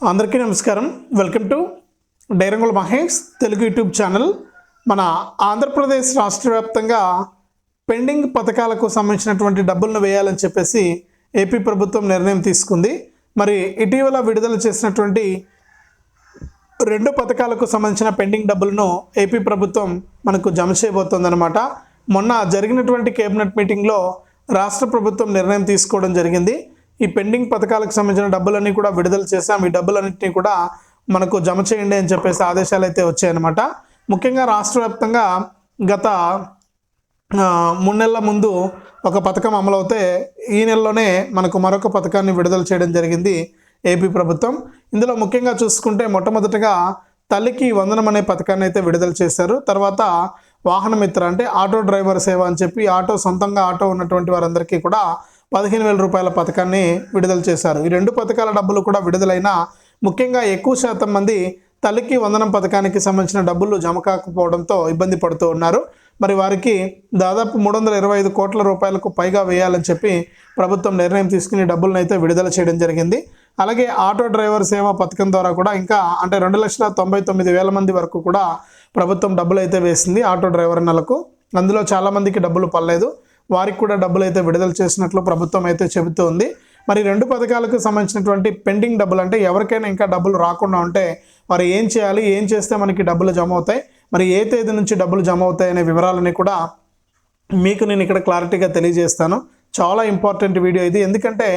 అందరికీ నమస్కారం. Welcome to డైరంగుల మహేష్ తెలుగు యూట్యూబ్ ఛానల్. మన ఆంధ్రప్రదేశ్ రాష్ట్ర వ్యాప్తంగా పెండింగ్ పథకాలకు సంబంధించినటువంటి డబ్బులను వేయాలని చెప్పేసి ఏపీ ప్రభుత్వం నిర్ణయం తీసుకుంది. మరి ఇటీవల విడుదల చేసినటువంటి రెండు పథకాలకు సంబంధించిన పెండింగ్ డబ్బులను ఏపీ ప్రభుత్వం మనకు జమ చేయబోతోందనమాట మొన్న జరిగినటువంటి కేబినెట్ మీటింగ్లో రాష్ట్ర ప్రభుత్వం నిర్ణయం తీసుకోవడం జరిగింది. ఈ పెండింగ్ పథకాలకు సంబంధించిన డబ్బులన్నీ కూడా విడుదల చేశాం. ఈ డబ్బులన్నింటినీ కూడా మనకు జమ చేయండి అని చెప్పేసి ఆదేశాలు అయితే వచ్చాయన్నమాట. ముఖ్యంగా రాష్ట్ర వ్యాప్తంగా గత మూడు నెలల ముందు ఒక పథకం అమలవుతే ఈ నెలలోనే మనకు మరొక పథకాన్ని విడుదల చేయడం జరిగింది ఏపీ ప్రభుత్వం. ఇందులో ముఖ్యంగా చూసుకుంటే మొట్టమొదటిగా తల్లికి వందనం అనే పథకాన్ని అయితే విడుదల చేశారు. తర్వాత వాహనమిత్ర అంటే ఆటో డ్రైవర్ సేవ అని చెప్పి ఆటో సొంతంగా ఆటో ఉన్నటువంటి వారందరికీ కూడా పదిహేను వేల రూపాయల పథకాన్ని విడుదల చేశారు. ఈ రెండు పథకాల డబ్బులు కూడా విడుదలైన ముఖ్యంగా ఎక్కువ శాతం మంది తల్లికి వందనం పథకానికి సంబంధించిన డబ్బులు జమ కాకపోవడంతో ఇబ్బంది పడుతూ ఉన్నారు. మరి వారికి దాదాపు మూడు వందల ఇరవై ఐదు కోట్ల రూపాయలకు పైగా వేయాలని చెప్పి ప్రభుత్వం నిర్ణయం తీసుకుని డబ్బులను అయితే విడుదల చేయడం జరిగింది. అలాగే ఆటో డ్రైవర్ సేవా పథకం ద్వారా కూడా ఇంకా అంటే రెండు లక్షల తొంభై తొమ్మిది వేల మంది వరకు కూడా ప్రభుత్వం డబ్బులు అయితే వేసింది ఆటో డ్రైవర్ నెలకు. అందులో చాలామందికి డబ్బులు పడలేదు. వారికి కూడా డబ్బులు అయితే విడుదల చేసినట్లు ప్రభుత్వం అయితే చెబుతూ ఉంది మరి రెండు పథకాలకు సంబంధించినటువంటి పెండింగ్ డబ్బులు అంటే ఎవరికైనా ఇంకా డబ్బులు రాకుండా ఉంటే మరి ఏం చేయాలి ఏం చేస్తే మనకి డబ్బులు జమ అవుతాయి మరి ఏ తేదీ నుంచి డబ్బులు జమ అవుతాయి అనే వివరాలని కూడా మీకు నేను ఇక్కడ క్లారిటీగా తెలియజేస్తాను. చాలా ఇంపార్టెంట్ వీడియో ఇది. ఎందుకంటే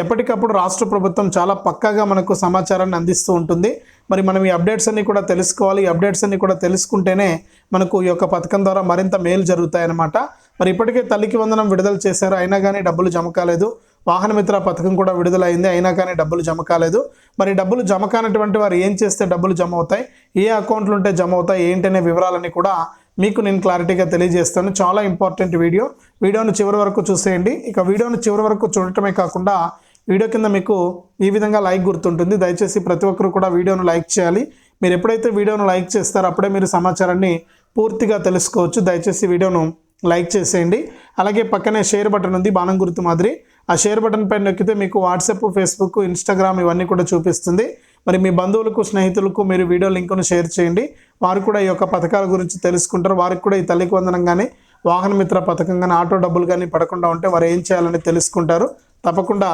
ఎప్పటికప్పుడు రాష్ట్ర ప్రభుత్వం చాలా పక్కాగా మనకు సమాచారాన్ని అందిస్తూ ఉంటుంది. మరి మనం ఈ అప్డేట్స్ అన్ని కూడా తెలుసుకోవాలి. ఈ అప్డేట్స్ అన్ని కూడా తెలుసుకుంటేనే మనకు ఈ యొక్క పథకం ద్వారా మరింత మేలు జరుగుతాయన్నమాట. మరి ఇప్పటికే తల్లికి వందనం విడుదల చేశారు. అయినా కానీ డబ్బులు జమ కాలేదు. వాహనమిత్ర పథకం కూడా విడుదలైంది. అయినా కానీ డబ్బులు జమ కాలేదు. మరి డబ్బులు జమ కానటువంటి వారు ఏం చేస్తే డబ్బులు జమ అవుతాయి? ఏ అకౌంట్లు ఉంటే జమ అవుతాయి? ఏంటనే వివరాలన్నీ కూడా మీకు నేను క్లారిటీగా తెలియజేస్తాను. చాలా ఇంపార్టెంట్ వీడియో. వీడియోను చివరి వరకు చూసేయండి. ఇక వీడియోను చివరి వరకు చూడటమే కాకుండా వీడియో కింద మీకు ఈ విధంగా లైక్ గుర్తుంటుంది. దయచేసి ప్రతి ఒక్కరు కూడా వీడియోను లైక్ చేయాలి. మీరు ఎప్పుడైతే వీడియోను లైక్ చేస్తారో అప్పుడే మీరు సమాచారాన్ని పూర్తిగా తెలుసుకోవచ్చు. దయచేసి వీడియోను లైక్ చేసేయండి. అలాగే పక్కనే షేర్ బటన్ ఉంది బాణం గుర్తు మాదిరి. ఆ షేర్ బటన్ పైన నొక్కితే మీకు వాట్సాప్ ఫేస్బుక్ ఇన్స్టాగ్రామ్ ఇవన్నీ కూడా చూపిస్తుంది. మరి మీ బంధువులకు స్నేహితులకు మీరు వీడియో లింకును షేర్ చేయండి. వారు కూడా ఈ యొక్క పథకాల గురించి తెలుసుకుంటారు. వారికి కూడా ఈ తల్లికి వందనం కానీ వాహన మిత్ర పథకం కానీ ఆటో డబ్బులు కానీ పడకుండా ఉంటే వారు ఏం చేయాలని తెలుసుకుంటారు. తప్పకుండా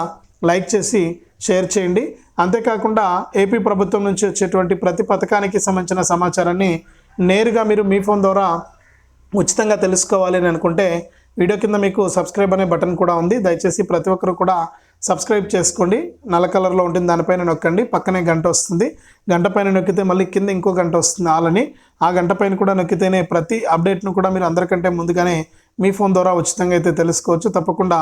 లైక్ చేసి షేర్ చేయండి. అంతేకాకుండా ఏపీ ప్రభుత్వం నుంచి వచ్చేటువంటి ప్రతి పథకానికి సంబంధించిన సమాచారాన్ని నేరుగా మీరు మీ ఫోన్ ద్వారా ఉచితంగా తెలుసుకోవాలి అని అనుకుంటే వీడియో కింద మీకు సబ్స్క్రైబ్ అనే బటన్ కూడా ఉంది. దయచేసి ప్రతి ఒక్కరు కూడా సబ్స్క్రైబ్ చేసుకోండి. నల్ల కలర్లో ఉంటుంది దానిపైన నొక్కండి. పక్కనే గంట వస్తుంది. గంట పైన నొక్కితే మళ్ళీ కింద ఇంకో గంట వస్తుంది ఆలని ఆ గంట పైన కూడా నొక్కితేనే ప్రతి అప్డేట్ను కూడా మీరు అందరికంటే ముందుగానే మీ ఫోన్ ద్వారా ఉచితంగా అయితే తెలుసుకోవచ్చు. తప్పకుండా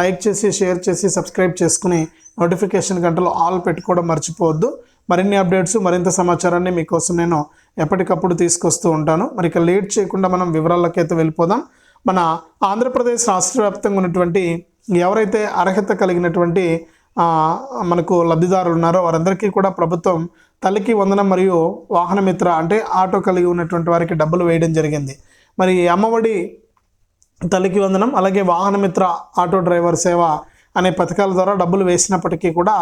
లైక్ చేసి షేర్ చేసి సబ్స్క్రైబ్ చేసుకుని నోటిఫికేషన్ గంటలో ఆల్ పెట్టుకోవడం మర్చిపోవద్దు. మరిన్ని అప్డేట్స్ మరింత సమాచారాన్ని మీకోసం నేను ఎప్పటికప్పుడు తీసుకొస్తూ ఉంటాను. మరి ఇక లేట్ చేయకుండా మనం వివరాలకైతే వెళ్ళిపోదాం. మన ఆంధ్రప్రదేశ్ రాష్ట్ర వ్యాప్తంగా ఉన్నటువంటి ఎవరైతే అర్హత కలిగినటువంటి మనకు లబ్ధిదారులు ఉన్నారో వారందరికీ కూడా ప్రభుత్వం తల్లికి వందనం మరియు వాహనమిత్ర అంటే ఆటో కలిగి ఉన్నటువంటి వారికి డబ్బులు వేయడం జరిగింది. మరి ఈ అమ్మఒడి తల్లికి వందనం అలాగే వాహనమిత్ర ఆటో డ్రైవర్ సేవ అనే పథకాల ద్వారా డబ్బులు వేసినప్పటికీ కూడా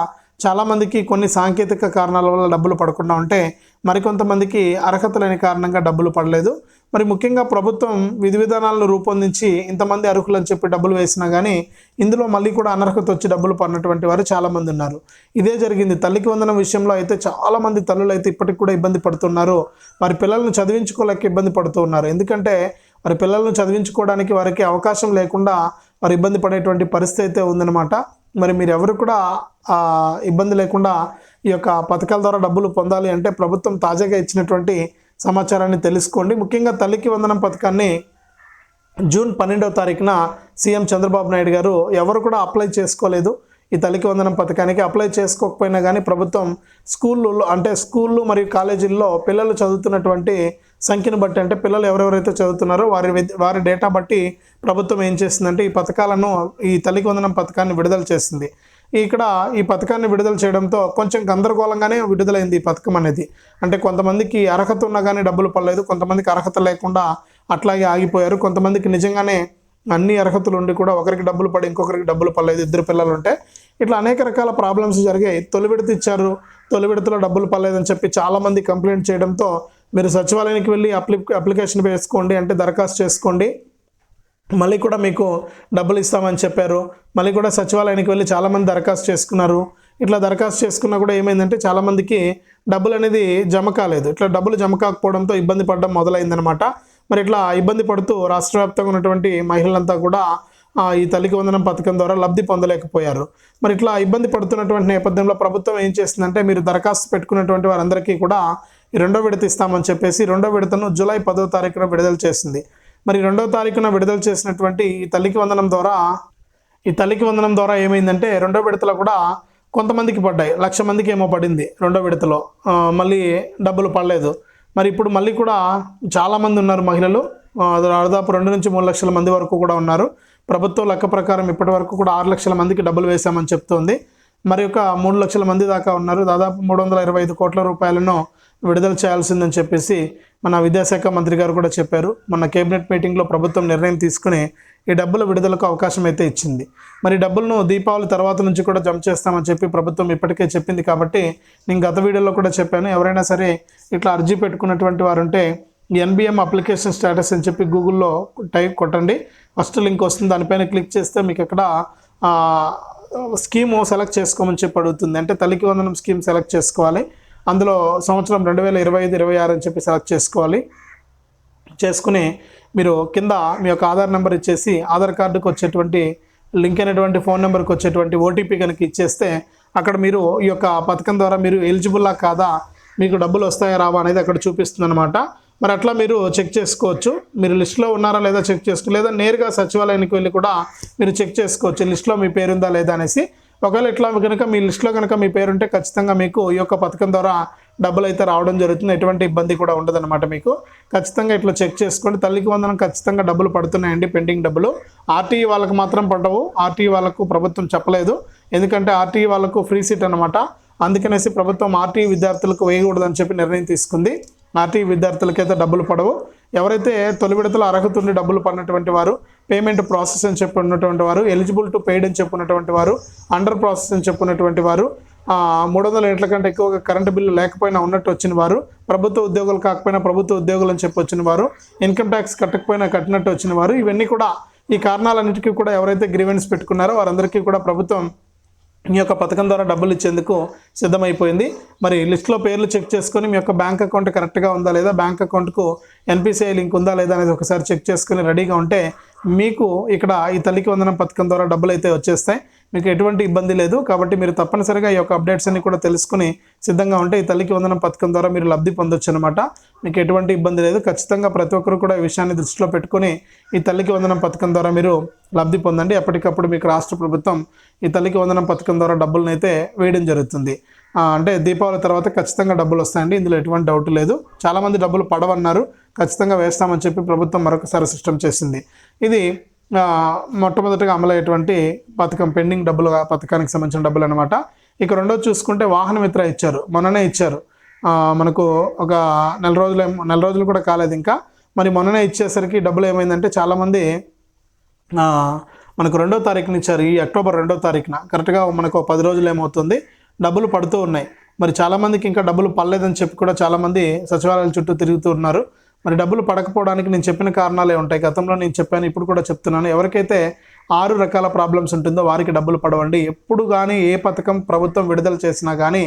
చాలామందికి కొన్ని సాంకేతిక కారణాల వల్ల డబ్బులు పడకుండా ఉంటే మరికొంతమందికి అర్హత లేని కారణంగా డబ్బులు పడలేదు. మరి ముఖ్యంగా ప్రభుత్వం విధి విధానాలను రూపొందించి ఇంతమంది అర్హులని చెప్పి డబ్బులు వేసినా కానీ ఇందులో మళ్ళీ కూడా అనర్హత వచ్చి డబ్బులు పడినటువంటి వారు చాలామంది ఉన్నారు. ఇదే జరిగింది. తల్లికి వందనం విషయంలో అయితే చాలామంది తల్లులు అయితే ఇప్పటికి కూడా ఇబ్బంది పడుతున్నారు. వారి పిల్లలను చదివించుకోలేక ఇబ్బంది పడుతూ ఉన్నారు. ఎందుకంటే వారి పిల్లలను చదివించుకోవడానికి వారికి అవకాశం లేకుండా వారు ఇబ్బంది పడేటువంటి పరిస్థితి అయితే ఉందన్నమాట. మరి మీరు ఎవరు కూడా ఇబ్బంది లేకుండా ఈ యొక్క పథకాల ద్వారా డబ్బులు పొందాలి అంటే ప్రభుత్వం తాజాగా ఇచ్చినటువంటి సమాచారాన్ని తెలుసుకోండి. ముఖ్యంగా తల్లికి వందనం పథకాన్ని జూన్ పన్నెండవ తారీఖున సీఎం చంద్రబాబు నాయుడు గారు ఎవరు కూడా అప్లై చేసుకోలేదు. ఈ తల్లికి వందనం పథకానికి అప్లై చేసుకోకపోయినా కానీ ప్రభుత్వం స్కూళ్ళు అంటే స్కూళ్ళు మరియు కాలేజీల్లో పిల్లలు చదువుతున్నటువంటి సంఖ్యను బట్టి అంటే పిల్లలు ఎవరెవరైతే చదువుతున్నారో వారి వారి డేటా బట్టి ప్రభుత్వం ఏం చేసిందంటే ఈ పథకాలను ఈ తల్లికి వందనం పథకాన్ని విడుదల చేసింది ఇక్కడ ఈ పథకాన్ని విడుదల చేయడంతో కొంచెం గందరగోళంగానే విడుదలైంది ఈ పథకం అనేది. అంటే కొంతమందికి అర్హత ఉన్నా కానీ డబ్బులు పడలేదు కొంతమందికి అర్హత లేకుండా అట్లాగే ఆగిపోయారు. కొంతమందికి నిజంగానే అన్ని అర్హతలు ఉండి కూడా ఒకరికి డబ్బులు పడి ఇంకొకరికి డబ్బులు పడలేదు ఇద్దరు పిల్లలు ఉంటే. ఇట్లా అనేక రకాల ప్రాబ్లమ్స్ జరిగాయి. తొలి విడత ఇచ్చారు తొలి విడతలో డబ్బులు పడలేదని చెప్పి చాలామంది కంప్లైంట్ చేయడంతో మీరు సచివాలయానికి వెళ్ళి అప్లి అప్లికేషన్ వేసుకోండి అంటే దరఖాస్తు చేసుకోండి. మళ్ళీ కూడా మీకు డబ్బులు ఇస్తామని చెప్పారు. మళ్ళీ కూడా సచివాలయానికి వెళ్ళి చాలామంది దరఖాస్తు చేసుకున్నారు. ఇట్లా దరఖాస్తు చేసుకున్నా కూడా ఏమైందంటే చాలామందికి డబ్బులు అనేది జమ కాలేదు. ఇట్లా డబ్బులు జమ కాకపోవడంతో ఇబ్బంది పడడం మొదలైందనమాట మరి ఇట్లా ఇబ్బంది పడుతూ రాష్ట్ర వ్యాప్తంగా ఉన్నటువంటి మహిళలంతా కూడా ఈ తల్లికి వందనం పథకం ద్వారా లబ్ధి పొందలేకపోయారు. మరి ఇట్లా ఇబ్బంది పడుతున్నటువంటి నేపథ్యంలో ప్రభుత్వం ఏం చేస్తుందంటే మీరు దరఖాస్తు పెట్టుకున్నటువంటి వారందరికీ కూడా రెండో విడత ఇస్తామని చెప్పేసి రెండో విడతను జూలై పదో తారీఖున విడుదల చేసింది. మరి రెండో తారీఖున విడుదల చేసినటువంటి ఈ తల్లికి వందనం ద్వారా ఈ తల్లికి వందనం ద్వారా ఏమైందంటే రెండో విడతలో కూడా కొంతమందికి పడ్డాయి లక్ష మందికి ఏమో పడింది రెండో విడతలో. మళ్ళీ డబ్బులు పడలేదు. మరి ఇప్పుడు మళ్ళీ కూడా చాలామంది ఉన్నారు మహిళలు. దాదాపు రెండు నుంచి మూడు లక్షల మంది వరకు కూడా ఉన్నారు. ప్రభుత్వం లెక్క ప్రకారం ఇప్పటి వరకు కూడా ఆరు లక్షల మందికి డబ్బులు వేశామని చెప్తోంది. మరి ఒక మూడు లక్షల మంది దాకా ఉన్నారు. దాదాపు మూడు వందల ఇరవై ఐదు కోట్ల రూపాయలను విడుదల చేయాల్సిందని చెప్పేసి మన విద్యాశాఖ మంత్రి గారు కూడా చెప్పారు. మొన్న కేబినెట్ మీటింగ్లో ప్రభుత్వం నిర్ణయం తీసుకుని ఈ డబ్బుల విడుదలకు అవకాశం అయితే ఇచ్చింది. మరి డబ్బులను దీపావళి తర్వాత నుంచి కూడా జమ చేస్తామని చెప్పి ప్రభుత్వం ఇప్పటికే చెప్పింది కాబట్టి నేను గత వీడియోలో కూడా చెప్పాను. ఎవరైనా సరే ఇట్లా అర్జీ పెట్టుకున్నటువంటి వారు ఉంటే ఎన్బిఎం అప్లికేషన్ స్టేటస్ అని చెప్పి గూగుల్లో టైప్ కొట్టండి. ఫస్ట్ లింక్ వస్తుంది. దానిపైన క్లిక్ చేస్తే మీకు అక్కడ స్కీము సెలెక్ట్ చేసుకోమని చెప్పి అడుగుతుంది. అంటే తల్లికి వందనం స్కీమ్ సెలెక్ట్ చేసుకోవాలి. అందులో సంవత్సరం రెండు వేల ఇరవై ఐదు ఇరవై ఆరు అని చెప్పి సెలెక్ట్ చేసుకోవాలి. చేసుకుని మీరు కింద మీ యొక్క ఆధార్ నెంబర్ ఇచ్చేసి ఆధార్ కార్డుకు వచ్చేటువంటి లింక్ అయినటువంటి ఫోన్ నెంబర్కి వచ్చేటువంటి ఓటీపీ కనుక ఇచ్చేస్తే అక్కడ మీరు ఈ యొక్క పథకం ద్వారా మీరు ఎలిజిబుల్లా కాదా మీకు డబ్బులు వస్తాయా రావా అనేది అక్కడ చూపిస్తుంది అనమాట మరి అట్లా మీరు చెక్ చేసుకోవచ్చు. మీరు లిస్ట్లో ఉన్నారా లేదా చెక్ చేసుకో లేదా నేరుగా సచివాలయానికి వెళ్ళి కూడా మీరు చెక్ చేసుకోవచ్చు. లిస్ట్లో మీ పేరు ఉందా లేదా అనేసి. ఒకవేళ ఇట్లా కనుక మీ లిస్ట్లో కనుక మీ పేరు ఉంటే ఖచ్చితంగా మీకు ఈ యొక్క పథకం ద్వారా డబ్బులు అయితే రావడం జరుగుతుంది. ఎటువంటి ఇబ్బంది కూడా ఉండదన్నమాట మీకు. ఖచ్చితంగా ఇట్లా చెక్ చేసుకోండి. తల్లికి వందనం ఖచ్చితంగా డబ్బులు పడుతున్నాయండి పెండింగ్ డబ్బులు. ఆర్టీఈ వాళ్ళకు మాత్రం పడవు. ఆర్టీఈ వాళ్ళకు ప్రభుత్వం చెప్పలేదు. ఎందుకంటే ఆర్టీఈ వాళ్ళకు ఫ్రీ సీట్ అనమాట అందుకనేసి ప్రభుత్వం ఆర్టీఈ విద్యార్థులకు వేయకూడదని చెప్పి నిర్ణయం తీసుకుంది. ఆర్టీ విద్యార్థులకైతే డబ్బులు పడవు. ఎవరైతే తొలి విడతలో అర్హత ఉండి డబ్బులు పడినటువంటి వారు పేమెంట్ ప్రాసెస్ అని చెప్పి ఉన్నటువంటి వారు ఎలిజిబుల్ టు పెయిడ్ అని చెప్పున్నటువంటి వారు అండర్ ప్రాసెస్ అని చెప్పున్నటువంటి వారు మూడు వందల యూనిట్ల కంటే ఎక్కువగా కరెంటు బిల్లు లేకపోయినా ఉన్నట్టు వచ్చిన వారు ప్రభుత్వ ఉద్యోగులు కాకపోయినా ప్రభుత్వ ఉద్యోగులు అని చెప్పి వచ్చిన వారు ఇన్కమ్ ట్యాక్స్ కట్టకపోయినా కట్టినట్టు వచ్చిన వారు ఇవన్నీ కూడా ఈ కారణాలన్నిటికీ కూడా ఎవరైతే గ్రీవెన్స్ పెట్టుకున్నారో వారందరికీ కూడా ప్రభుత్వం మీ యొక్క పథకం ద్వారా డబ్బులు ఇచ్చేందుకు సిద్ధమైపోయింది. మరి లిస్ట్లో పేర్లు చెక్ చేసుకొని మీ యొక్క బ్యాంక్ అకౌంట్ కరెక్ట్గా ఉందా లేదా బ్యాంక్ అకౌంట్కు ఎన్పిసిఐ లింక్ ఉందా లేదా అనేది ఒకసారి చెక్ చేసుకొని రెడీగా ఉంటే మీకు ఇక్కడ ఈ తల్లికి వందనం పథకం ద్వారా డబ్బులు అయితే వచ్చేస్తాయి. మీకు ఎటువంటి ఇబ్బంది లేదు. కాబట్టి మీరు తప్పనిసరిగా ఈ యొక్క అప్డేట్స్ అన్ని కూడా తెలుసుకుని సిద్ధంగా ఉంటే ఈ తల్లికి వందనం పథకం ద్వారా మీరు లబ్ధి పొందొచ్చు అనమాట మీకు ఎటువంటి ఇబ్బంది లేదు. ఖచ్చితంగా ప్రతి ఒక్కరు కూడా ఈ విషయాన్ని దృష్టిలో పెట్టుకుని ఈ తల్లికి వందనం పథకం ద్వారా మీరు లబ్ధి పొందండి. ఎప్పటికప్పుడు మీకు రాష్ట్ర ప్రభుత్వం ఈ తల్లికి వందనం పథకం ద్వారా డబ్బులను అయితే వేయడం జరుగుతుంది. అంటే దీపావళి తర్వాత ఖచ్చితంగా డబ్బులు వస్తాయండి. ఇందులో ఎటువంటి డౌట్ లేదు. చాలామంది డబ్బులు పడవన్నారు. ఖచ్చితంగా వేస్తామని చెప్పి ప్రభుత్వం మరొకసారి సిస్టమ్ చేసింది. ఇది మొట్టమొదటిగా అమలయ్యేటువంటి పథకం పెండింగ్ డబ్బులు పథకానికి సంబంధించిన డబ్బులు అనమాట ఇక రెండోది చూసుకుంటే వాహన మిత్ర ఇచ్చారు. మొన్ననే ఇచ్చారు. మనకు ఒక నెల రోజులు నెల రోజులు కూడా కాలేదు ఇంకా. మరి మొన్ననే ఇచ్చేసరికి డబ్బులు ఏమైందంటే చాలామంది మనకు రెండో తారీఖున ఇచ్చారు. ఈ అక్టోబర్ రెండో తారీఖున. కరెక్ట్గా మనకు ఒక పది రోజులు ఏమవుతుంది? డబ్బులు పడుతూ ఉన్నాయి. మరి చాలామందికి ఇంకా డబ్బులు పడలేదని చెప్పి కూడా చాలామంది సచివాలయాల చుట్టూ తిరుగుతూ ఉన్నారు. మరి డబ్బులు పడకపోవడానికి నేను చెప్పిన కారణాలే ఉంటాయి. గతంలో నేను చెప్పాను ఇప్పుడు కూడా చెప్తున్నాను. ఎవరికైతే ఆరు రకాల ప్రాబ్లమ్స్ ఉంటుందో వారికి డబ్బులు పడవండి. ఎప్పుడు కానీ ఏ పథకం ప్రభుత్వం విడుదల చేసినా కానీ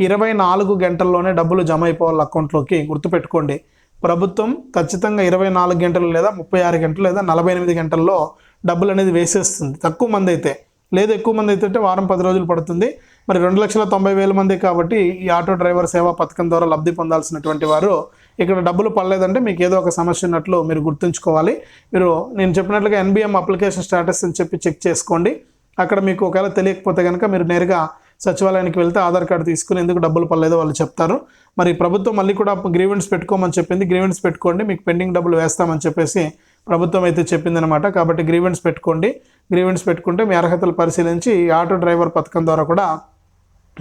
ఇరవై నాలుగు గంటల్లోనే డబ్బులు జమ అయిపోవాలి అకౌంట్లోకి. గుర్తుపెట్టుకోండి. ప్రభుత్వం ఖచ్చితంగా ఇరవై నాలుగు గంటలు లేదా ముప్పై ఆరు గంటలు లేదా నలభై ఎనిమిది గంటల్లో డబ్బులు అనేది వేసేస్తుంది. తక్కువ మంది అయితే. లేదు ఎక్కువ మంది అయితే అంటే వారం పది రోజులు పడుతుంది. మరి రెండు లక్షల తొంభై వేల మంది కాబట్టి ఈ ఆటో డ్రైవర్ సేవా పథకం ద్వారా లబ్ధి పొందాల్సినటువంటి వారు ఇక్కడ డబ్బులు పడలేదంటే మీకు ఏదో ఒక సమస్య ఉన్నట్లు మీరు గుర్తుంచుకోవాలి. మీరు నేను చెప్పినట్లుగా ఎన్బిఎం అప్లికేషన్ స్టేటస్ అని చెప్పి చెక్ చేసుకోండి. అక్కడ మీకు ఒకవేళ తెలియకపోతే కనుక మీరు నేరుగా సచివాలయానికి వెళ్తే ఆధార్ కార్డు తీసుకుని ఎందుకు డబ్బులు పడలేదో వాళ్ళు చెప్తారు. మరి ప్రభుత్వం మళ్ళీ కూడా గ్రీవెన్స్ పెట్టుకోమని చెప్పింది. గ్రీవెన్స్ పెట్టుకోండి. మీకు పెండింగ్ డబ్బులు వేస్తామని చెప్పేసి ప్రభుత్వం అయితే చెప్పిందనమాట కాబట్టి గ్రీవెన్స్ పెట్టుకోండి. గ్రీవెన్స్ పెట్టుకుంటే మీ అర్హతలు పరిశీలించి ఈ ఆటో డ్రైవర్ పథకం ద్వారా కూడా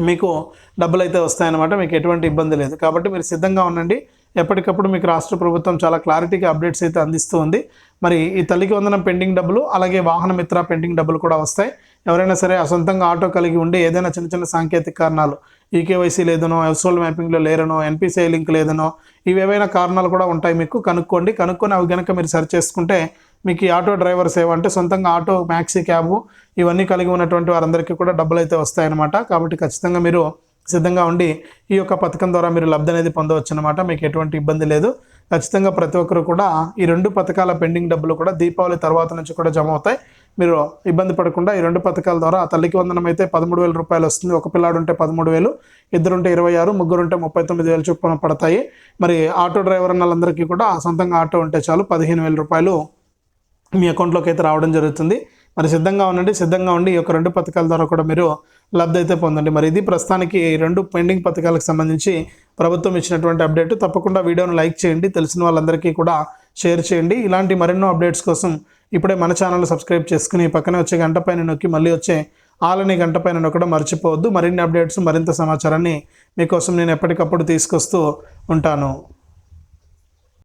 మీకు డబ్బులు అయితే వస్తాయన్నమాట. మీకు ఎటువంటి ఇబ్బంది లేదు. కాబట్టి మీరు సిద్ధంగా ఉండండి. ఎప్పటికప్పుడు మీకు రాష్ట్ర ప్రభుత్వం చాలా క్లారిటీగా అప్డేట్స్ అయితే అందిస్తూ ఉంది. మరి ఈ తల్లికి వందనం పెండింగ్ డబ్బులు అలాగే వాహన మిత్ర పెండింగ్ డబ్బులు కూడా వస్తాయి. ఎవరైనా సరే సొంతంగా ఆటో కలిగి ఉండి ఏదైనా చిన్న చిన్న సాంకేతిక కారణాలు ఈకేవైసీ లేదనో హౌస్హోల్డ్ మ్యాపింగ్లో లేరనో ఎన్పిసిఐ లింక్ లేదనో ఇవేవైనా కారణాలు కూడా ఉంటాయి మీకు కనుక్కోండి. కనుక్కొని అవి కనుక మీరు సెర్చ్ చేసుకుంటే మీకు ఈ ఆటో డ్రైవర్ సేవ అంటే సొంతంగా ఆటో మ్యాక్సీ క్యాబ్ ఇవన్నీ కలిగి ఉన్నటువంటి వారందరికీ కూడా డబ్బులు అయితే వస్తాయన్నమాట. కాబట్టి ఖచ్చితంగా మీరు సిద్ధంగా ఉండి ఈ యొక్క పథకం ద్వారా మీరు లబ్ధి అనేది పొందవచ్చు అనమాట మీకు ఎటువంటి ఇబ్బంది లేదు. ఖచ్చితంగా ప్రతి ఒక్కరు కూడా ఈ రెండు పథకాల పెండింగ్ డబ్బులు కూడా దీపావళి తర్వాత నుంచి కూడా జమ అవుతాయి. మీరు ఇబ్బంది పడకుండా ఈ రెండు పథకాల ద్వారా ఆ తల్లికి వందనం అయితే పదమూడు వేల రూపాయలు వస్తుంది. ఒక పిల్లాడు ఉంటే పదమూడు వేలు ఇద్దరుంటే ఇరవై ఆరు ముగ్గురుంటే ముప్పై తొమ్మిది వేలు చొప్పున పడతాయి. మరి ఆటో డ్రైవర్ వాళ్ళందరికీ కూడా సొంతంగా ఆటో ఉంటే చాలు పదిహేను వేల రూపాయలు మీ అకౌంట్లోకి అయితే రావడం జరుగుతుంది. మరి సిద్ధంగా ఉండండి సిద్ధంగా ఉండి ఈ యొక్క రెండు పథకాల ద్వారా కూడా మీరు లబ్ధి అయితే పొందండి. మరి ఇది ప్రస్తుతానికి ఈ రెండు పెండింగ్ పథకాలకు సంబంధించి ప్రభుత్వం ఇచ్చినటువంటి అప్డేట్. తప్పకుండా వీడియోను లైక్ చేయండి తెలిసిన వాళ్ళందరికీ కూడా షేర్ చేయండి. ఇలాంటి మరెన్నో అప్డేట్స్ కోసం ఇప్పుడే మన ఛానల్ సబ్స్క్రైబ్ చేసుకుని పక్కనే వచ్చే గంట పైన నొక్కి మళ్ళీ వచ్చే ఆలని గంట పైన నొక్కడం మర్చిపోవద్దు. మరిన్ని అప్డేట్స్ మరింత సమాచారాన్ని మీకోసం నేను ఎప్పటికప్పుడు తీసుకొస్తూ ఉంటాను.